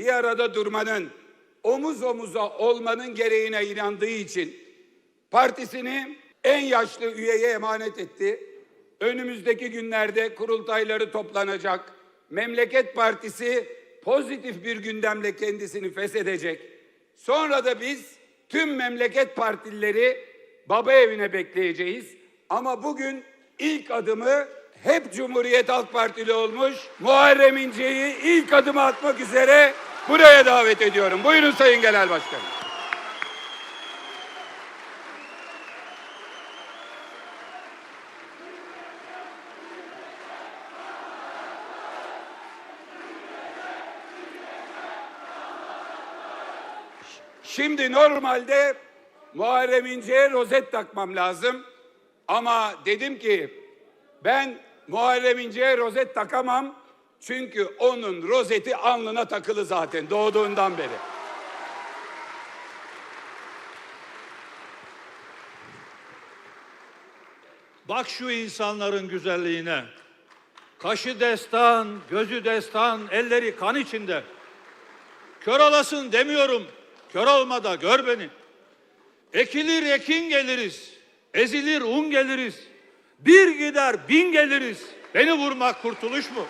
bir arada durmanın, omuz omuza olmanın gereğine inandığı için partisini en yaşlı üyeye emanet etti. Önümüzdeki günlerde kurultayları toplanacak. Memleket Partisi pozitif bir gündemle kendisini feshedecek. Sonra da biz tüm memleket partilileri baba evine bekleyeceğiz. Ama bugün ilk adımı hep Cumhuriyet Halk Partili olmuş Muharrem İnce'yi ilk adımı atmak üzere buraya davet ediyorum. Buyurun Sayın Genel Başkanım. Şimdi normalde Muharrem İnce'ye rozet takmam lazım. Ama dedim ki ben Muharrem İnce'ye rozet takamam. Çünkü onun rozeti alnına takılı zaten doğduğundan beri. Bak şu insanların güzelliğine. Kaşı destan, gözü destan, elleri kan içinde. Kör olasın demiyorum. Kör olma da gör beni. Ekilir ekin geliriz. Ezilir un geliriz. Bir gider bin geliriz. Beni vurmak kurtuluş mu?